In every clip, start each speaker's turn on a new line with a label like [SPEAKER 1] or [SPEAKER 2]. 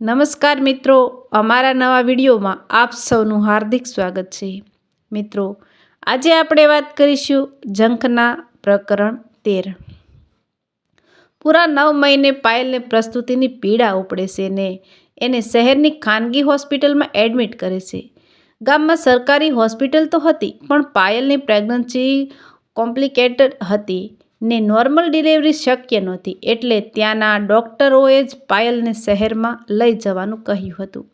[SPEAKER 1] નમસ્કાર મિત્રો, અમારા નવા વિડીયોમાં આપ સૌનું હાર્દિક સ્વાગત છે. મિત્રો, આજે આપણે વાત કરીશું જંખના પ્રકરણ તેર. પૂરા નવ મહિને પાયલને પ્રસ્તુતિની પીડા ઉપડે છે ને એને શહેરની ખાનગી હોસ્પિટલમાં એડમિટ કરે છે. ગામમાં સરકારી હોસ્પિટલ તો હતી, પણ પાયલની પ્રેગ્નન્સી કોમ્પ્લિકેટેડ હતી. ને નોર્મલ ડિલિવરી શક્ય નહોતી. એટલે ત્યાંના ડૉક્ટરોએ જ પાયલને શહેરમાં લઈ જવાનું કહ્યું હતું.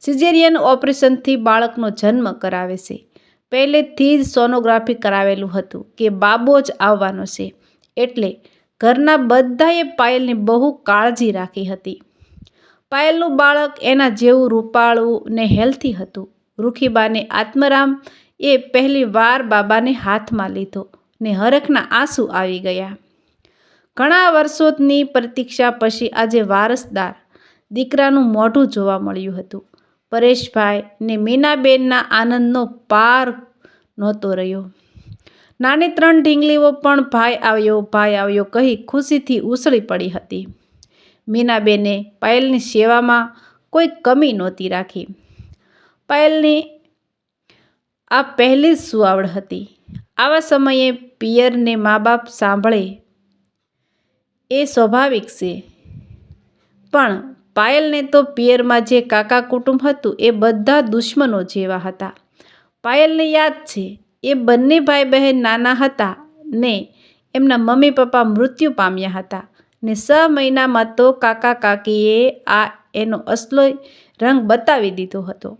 [SPEAKER 1] સિઝેરિયન ઓપરેશનથી બાળકનો જન્મ કરાવે છે. પહેલેથી જ સોનોગ્રાફી કરાવેલું હતું કે બાબો જ આવવાનો છે. એટલે ઘરના બધાએ પાયલની બહુ કાળજી રાખી હતી. પાયલનું બાળક એના જેવું રૂપાળું ને હેલ્થી હતું. રૂખીબાને આત્મરામ એ પહેલી વાર બાબાને હાથમાં લીધો. ને હરખના આંસુ આવી ગયા. ઘણા વર્ષોની પ્રતીક્ષા પછી આજે વારસદાર દીકરાનું મોઢું જોવા મળ્યું હતું. પરેશભાઈ ને મીનાબેનના આનંદનો પાર નહોતો રહ્યો. નાની ત્રણ ઢીંગલીઓ પણ ભાઈ આવ્યો ભાઈ આવ્યો કહી ખુશીથી ઉછળી પડી હતી. મીનાબેને પાયલની સેવામાં કોઈ કમી નહોતી રાખી. પાયલની આ પહેલી જ સુવાવડ હતી. આવા સમયે પિયરને મા બાપ સાંભળે એ સ્વાભાવિક છે. પણ પાયલને તો પિયરમાં જે કાકા કુટુંબ હતું એ બધા દુશ્મનો જેવા હતા. પાયલને યાદ છે, એ બંને ભાઈ બહેન નાના હતા ને એમના મમ્મી પપ્પા મૃત્યુ પામ્યા હતા ને છ મહિનામાં તો કાકા કાકીએ આ એનો અસલો રંગ બતાવી દીધો હતો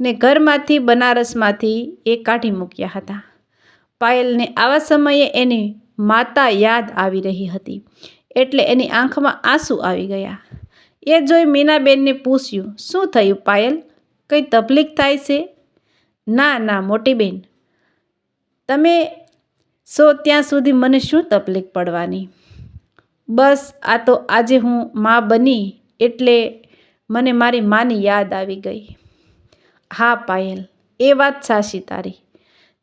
[SPEAKER 1] ને ઘરમાંથી બનારસમાંથી એ કાઢી મૂક્યા હતા. પાયલને આવા સમયે એની માતા યાદ આવી રહી હતી. એટલે એની આંખમાં આંસુ આવી ગયા. એ જોઈ મીનાબેનને પૂછ્યું, શું થયું પાયલ? કંઈ તકલીફ થાય છે? ના ના, મોટી બેન. તમે સો ત્યાં સુધી મને શું તકલીફ પડવાની? બસ, આ તો આજે હું મા બની એટલે મને મારી માની યાદ આવી ગઈ. હા, પાયલ, એ વાત સાચી તારી.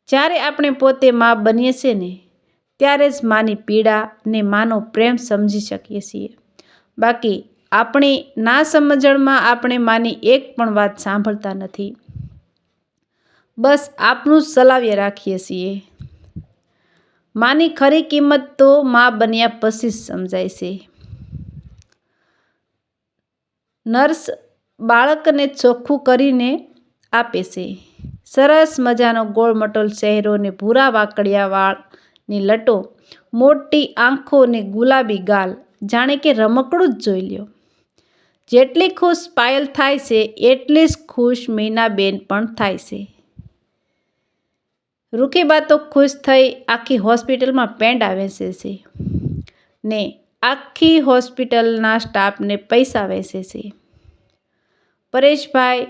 [SPEAKER 1] જ્યારે આપણે પોતે મા બનીએ છીએ ને, ત્યારે જ માની પીડા ને માનો પ્રેમ સમજી શકીએ છીએ. બાકી આપણી ના સમજણમાં આપણે માની એક પણ વાત સાંભળતા નથી. બસ આપણું જ ચલાવ્ય રાખીએ છીએ. માની ખરી કિંમત તો મા બન્યા પછી જ સમજાય છે. નર્સ બાળકને ચોખ્ખું કરીને આપે છે. સરસ મજાનો ગોળમટોલ ને ભૂરા વાકડિયા વાળની લટો, મોટી આંખો ને ગુલાબી ગાલ, જાણે કે રમકડું જ જોઈ લ્યો. જેટલી ખુશ પાયલ થાય છે, એટલી જ ખુશ મીનાબેન પણ થાય છે. રૂખીબા તો ખુશ થઈ આખી હોસ્પિટલમાં પેંડા વેચે છે ને આખી હોસ્પિટલના સ્ટાફને પૈસા વેચે છે. પરેશભાઈ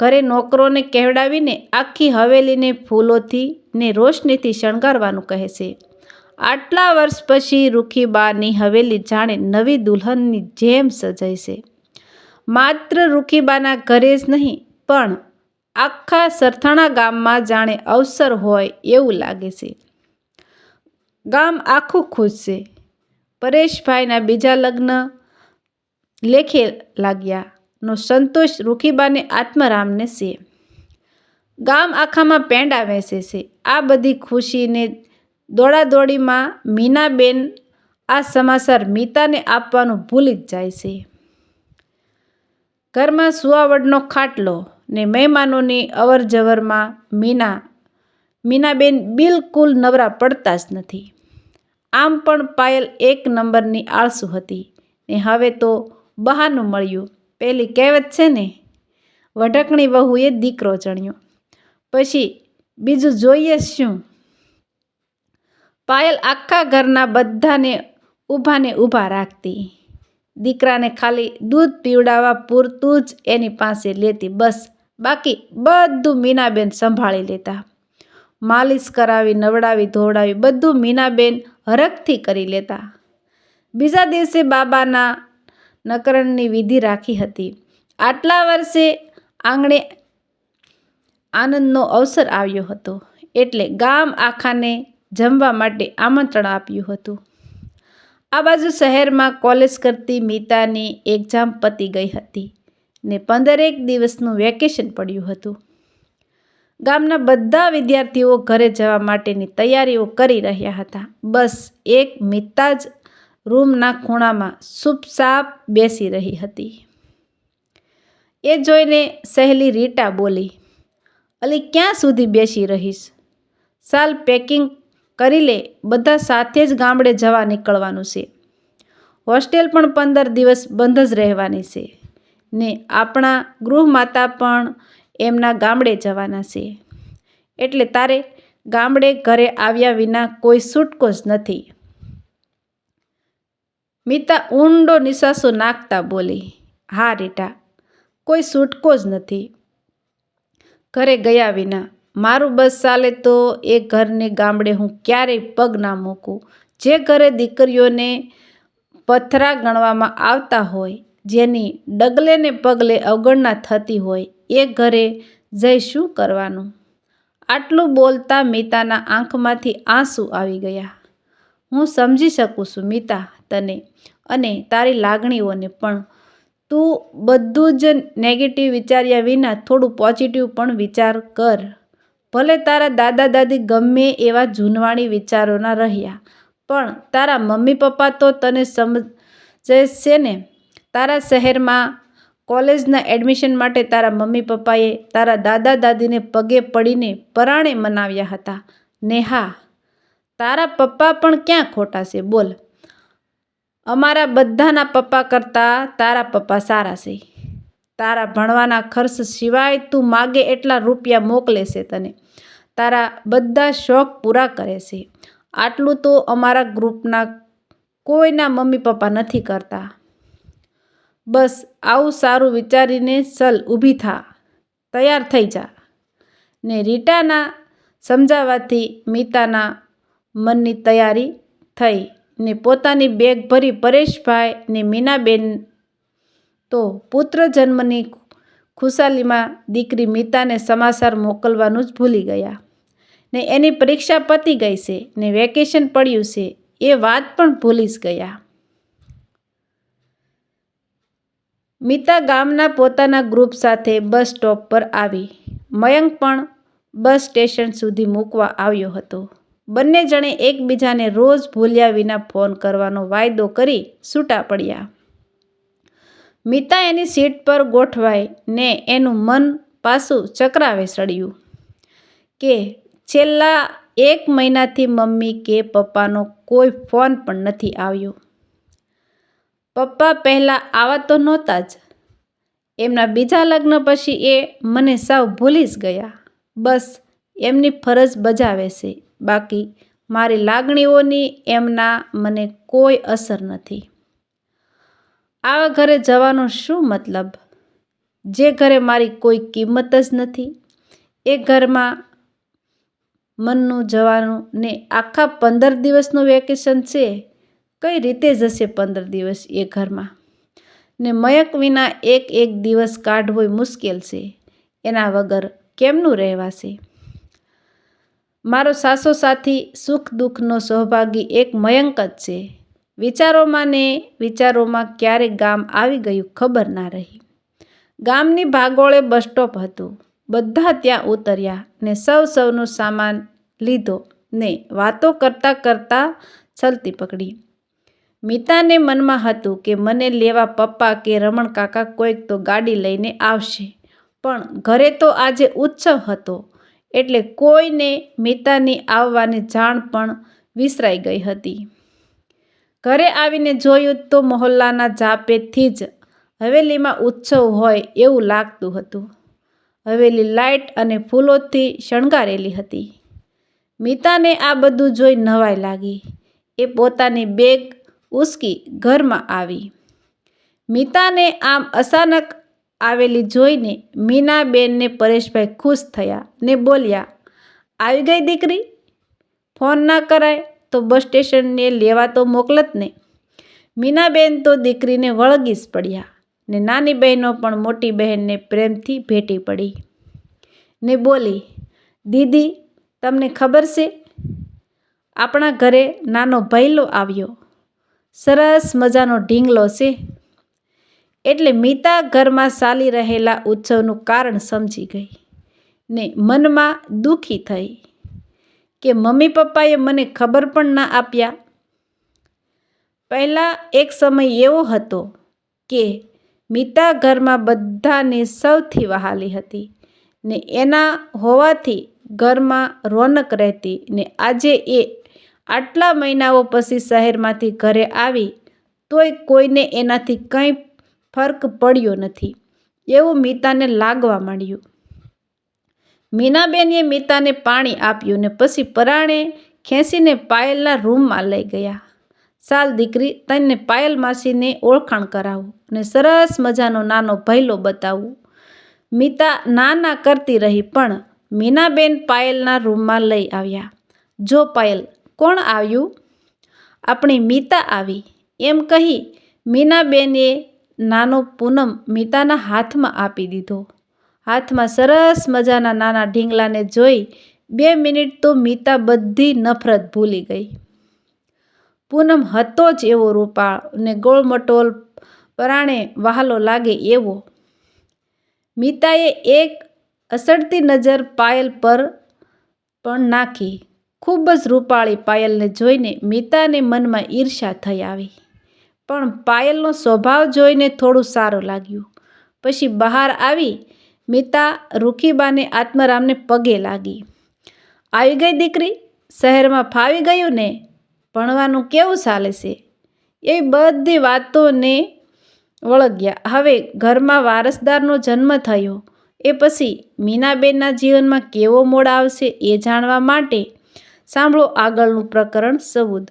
[SPEAKER 1] ઘરે નોકરોને કહેવડાવીને આખી હવેલીને ફૂલોથી ને રોશનીથી શણગારવાનું કહે છે. આટલા વર્ષ પછી રૂખીબાની હવેલી જાણે નવી દુલ્હનની જેમ સજાય છે. માત્ર રૂખીબાના ઘરે જ નહીં, પણ આખા સરથાણા ગામમાં જાણે અવસર હોય એવું લાગે છે. ગામ આખું ખુશ છે. પરેશભાઈના બીજા લગ્ન લેખે લાગ્યા. નો સંતોષ રૂખીબાને આત્મરામને છે. ગામ આખામાં પેંડા વેસે છે. આ બધી ખુશીને દોડાદોડીમાં મીનાબેન આ સમાચાર મીતાને આપવાનું ભૂલી જ જાય છે. ઘરમાં સુવાવડનો ખાટલો ને મહેમાનોની અવર જવરમાં મીના, મીનાબેન બિલકુલ નવરા પડતા જ નથી. આમ પણ પાયલ એક નંબરની આળસુ હતી ને હવે તો બહાનું મળ્યું. પેલી કહેવત છે ને, વઢકણી વહુએ દીકરો જણ્યો પછી બીજું, જોઈએ શું? પાયલ આખા ઘરના બધાને ઊભાને ઊભા રાખતી. દીકરાને ખાલી દૂધ પીવડાવવા પૂરતું જ એની પાસે લેતી. બસ, બાકી બધું મીનાબેન સંભાળી લેતા. માલિશ કરાવી, નવડાવી, ધોવડાવી બધું મીનાબેન હરખથી કરી લેતા. બીજા દિવસે બાબાના નકરણની વિધિ રાખી હતી. આટલા વર્ષે આંગણે આનંદનો અવસર આવ્યો હતો. એટલે ગામ આખાને જમવા માટે આમંત્રણ આપ્યું હતું. આ બાજુ શહેરમાં કોલેજ કરતી મીતાની એક્ઝામ પતી ગઈ હતી ને પંદરેક દિવસનું વેકેશન પડ્યું હતું. ગામના બધા વિદ્યાર્થીઓ ઘરે જવા માટેની તૈયારીઓ કરી રહ્યા હતા. બસ એક મિત્તા જ રૂમના ખૂણામાં ચૂપચાપ બેસી રહી હતી. એ જોઈને સહેલી રીટા બોલી, અલી, ક્યાં સુધી બેસી રહીશ? સાલ પેકિંગ કરી લે, બધા સાથે જ ગામડે જવા નીકળવાનું છે. હોસ્ટેલ પણ પંદર દિવસ બંધ જ રહેવાની છે. ને આપણા ગૃહમાતા પણ એમના ગામડે જવાના છે. એટલે તારે ગામડે ઘરે આવ્યા વિના કોઈ છૂટકો જ નથી. મિતા ઊંડો નિશાસો નાખતા બોલી, હા રીટા, કોઈ છૂટકો જ નથી. ઘરે ગયા વિના મારું બસ ચાલે તો એ ઘરને ગામડે હું ક્યારેય પગ ના મૂકું. જે ઘરે દીકરીઓને પથરા ગણવામાં આવતા હોય, જેની ડગલે ને પગલે અવગણના થતી હોય, એ ઘરે જઈ શું કરવાનું? આટલું બોલતા મિતાના આંખમાંથી આંસુ આવી ગયા. હું સમજી શકું છું, મિતા, તને અને તારી લાગણીઓને, પણ તું બધું જ નેગેટિવ વિચાર્યા વિના થોડું પોઝિટિવ પણ વિચાર કર. ભલે તારા દાદા દાદી ગમે એવા જૂનવાણી વિચારોના રહ્યા, પણ તારા મમ્મી પપ્પા તો તને સમજે છે ને. તારા શહેરમાં કોલેજના એડમિશન માટે તારા મમ્મી પપ્પાએ તારા દાદા દાદીને પગે પડીને પરાણે મનાવ્યા હતા. ને હા તારા પપ્પા પણ ક્યાં ખોટા છે? બોલ. અમારા બધાના પપ્પા કરતાં તારા પપ્પા સારા છે. તારા ભણવાના ખર્ચ સિવાય તું માગે એટલા રૂપિયા મોકલે છે તને. તારા બધા શોખ પૂરા કરે છે. આટલું તો અમારા ગ્રુપના કોઈના મમ્મી પપ્પા નથી કરતા. બસ, આવું સારું વિચારીને ચલ, ઊભી થા. તૈયાર થઈ જા. ને રીટાના સમજાવવાથી મિતાના મનની તૈયારી થઈ ને પોતાની બેગ ભરી પરેશભાઈ ને મીનાબેન તો પુત્ર જન્મની ખુશાલીમાં દીકરી મિતાને સમાચાર મોકલવાનું જ ભૂલી ગયા. ને એની પરીક્ષા પતી ગઈ છે ને વેકેશન પડ્યું છે એ વાત પણ ભૂલી જ ગયા. મિતા ગામના પોતાના ગ્રુપ સાથે બસ સ્ટોપ પર આવી. મયંક પણ બસ સ્ટેશન સુધી મૂકવા આવ્યો હતો. બંને જણે એકબીજાને રોજ ભૂલ્યા વિના ફોન કરવાનો વાયદો કરી છૂટા પડ્યા. મિતા એની સીટ પર ગોઠવાય ને એનું મન પાછું ચક્રાવે ચડ્યું કે છેલ્લા એક મહિનાથી મમ્મી કે પપ્પાનો કોઈ ફોન પણ નથી આવ્યો. પપ્પા પહેલાં આવા તો નહોતા જ. એમના બીજા લગ્ન પછી એ મને સાવ ભૂલી જ ગયા. બસ એમની ફરજ બજાવે છે. બાકી મારી લાગણીઓની એમના મને કોઈ અસર નથી. આવા ઘરે જવાનો શું મતલબ? જે ઘરે મારી કોઈ કિંમત જ નથી. એ ઘરમાં મનનું જવાનું ને આખા પંદર દિવસનું વેકેશન છે. કઈ રીતે જશે પંદર દિવસ એ ઘરમાં? ને મયક વિના એક એક દિવસ કાઢવો મુશ્કેલ છે. એના વગર કેમનું રહેવાશે? મારો સાસો સાથી સુખ દુઃખનો સહભાગી એક મયંક જ છે. વિચારોમાં ને વિચારોમાં ક્યારે ગામ આવી ગયું ખબર ના રહી. ગામની ભાગોળે બસ સ્ટોપ હતું. બધા ત્યાં ઉતર્યા ને સૌ સૌનો સામાન લીધો ને વાતો કરતાં કરતાં ચલતી પકડી. મિતાને મનમાં હતું કે મને લેવા પપ્પા કે રમણ કાકા કોઈક તો ગાડી લઈને આવશે. પણ ઘરે તો આજે ઉત્સવ હતો. એટલે કોઈને મિતાની આવવાની જાણ પણ વિસરાઈ ગઈ હતી. ઘરે આવીને જોયું તો મહોલ્લાના જાપેથી જ હવેલીમાં ઉત્સવ હોય એવું લાગતું હતું. હવેલી લાઇટ અને ફૂલોથી શણગારેલી હતી. મિતાને આ બધું જોઈ નવાઈ લાગી. એ પોતાની બેગ ઉસકી ઘરમાં આવી. મિતાને આમ અચાનક આવેલી જોઈને મીનાબેનને પરેશભાઈ ખુશ થયા ને બોલ્યા, આવી ગઈ દીકરી? ફોન ના કરાય તો બસ સ્ટેશનને લેવા તો મોકલત ને. મીનાબેન તો દીકરીને વળગી જ પડ્યા ને નાની બહેનો પણ મોટી બહેનને પ્રેમથી ભેટી પડી ને બોલી, દીદી, તમને ખબર છે? આપણા ઘરે નાનો ભૈલો આવ્યો. સરસ મજાનો ઢીંગલો છે. એટલે મીતા ઘરમાં ચાલી રહેલા ઉત્સવનું કારણ સમજી ગઈ ને મનમાં દુઃખી થઈ કે મમ્મી પપ્પાએ મને ખબર પણ ના આપ્યા. પહેલાં એક સમય એવો હતો કે મીતા ઘરમાં બધાને સૌથી વહાલી હતી ને એના હોવાથી ઘરમાં રોનક રહેતી ને આજે એ આટલા મહિનાઓ પછી શહેરમાંથી ઘરે આવી તોય કોઈને એનાથી કંઈ ફરક પડ્યો નથી. એવું મીતાને લાગવા માંડ્યું. મીનાબેને મીતાને પાણી આપ્યું ને પછી પરાણે ખેંચીને પાયલના રૂમમાં લઈ ગયા. સાલ દીકરી તને પાયલ માસીને ઓળખાણ કરાવું અને સરસ મજાનો નાનો ભૈલો બતાવું. મીતા ના ના કરતી રહી પણ મીનાબેન પાયલના રૂમમાં લઈ આવ્યા. જો પાયલ, કોણ આવ્યું? આપણી મીતા આવી. એમ કહી મીનાબેને નાનો પૂનમ મીતાના હાથમાં આપી દીધો. હાથમાં સરસ મજાના નાના ઢીંગલાને જોઈ બે મિનિટ તો મીતા બધી નફરત ભૂલી ગઈ. પૂનમ હતો જ એવો રૂપાળ ને ગોળમટોલ પરાણે વહાલો લાગે એવો. મીતાએ એક અસડતી નજર પાયલ પર પણ નાખી. ખૂબ જ રૂપાળી પાયલને જોઈને મીતાને મનમાં ઈર્ષા થઈ આવી. પણ પાયલનો સ્વભાવ જોઈને થોડું સારું લાગ્યું. પછી બહાર આવી મિતા રૂખીબાને આત્મરામને પગે લાગી. આવી ગઈ દીકરી? શહેરમાં ફાવી ગયું ને? ભણવાનું કેવું ચાલે છે? એ બધી વાતોને વળગ્યા. હવે ઘરમાં વારસદારનો જન્મ થયો. એ પછી મીનાબેનના જીવનમાં કેવો મોડ આવશે એ જાણવા માટે સાંભળો આગળનું પ્રકરણ સબૂદ